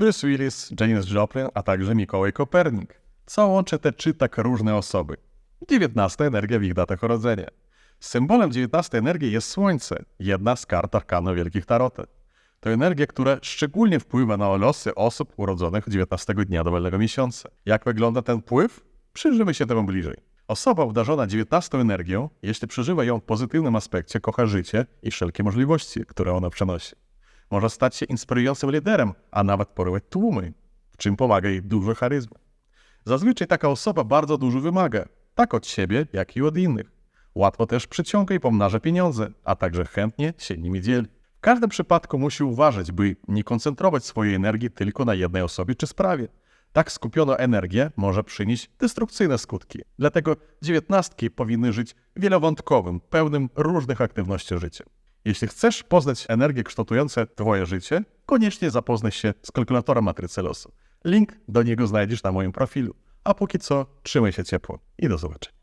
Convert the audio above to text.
Bruce Willis, Janis Joplin, a także Mikołaj Kopernik. Co łączy te trzy tak różne osoby? 19 energia w ich datach urodzenia. Symbolem 19 energii jest Słońce, jedna z kart arkanu Wielkich Tarota. To energia, która szczególnie wpływa na losy osób urodzonych 19 dnia dowolnego miesiąca. Jak wygląda ten wpływ? Przyjrzymy się temu bliżej. Osoba obdarzona 19 energią, jeśli przeżywa ją w pozytywnym aspekcie, kocha życie i wszelkie możliwości, które ona przynosi. Może stać się inspirującym liderem, a nawet porywać tłumy, w czym pomaga jej dużo charyzmy. Zazwyczaj taka osoba bardzo dużo wymaga, tak od siebie, jak i od innych. Łatwo też przyciąga i pomnaża pieniądze, a także chętnie się nimi dzieli. W każdym przypadku musi uważać, by nie koncentrować swojej energii tylko na jednej osobie czy sprawie. Tak skupiona energia może przynieść destrukcyjne skutki. Dlatego dziewiętnastki powinny żyć wielowątkowym, pełnym różnych aktywności życiem. Jeśli chcesz poznać energie kształtujące Twoje życie, koniecznie zapoznaj się z kalkulatorem matrycy losu. Link do niego znajdziesz na moim profilu. A póki co, trzymaj się ciepło i do zobaczenia.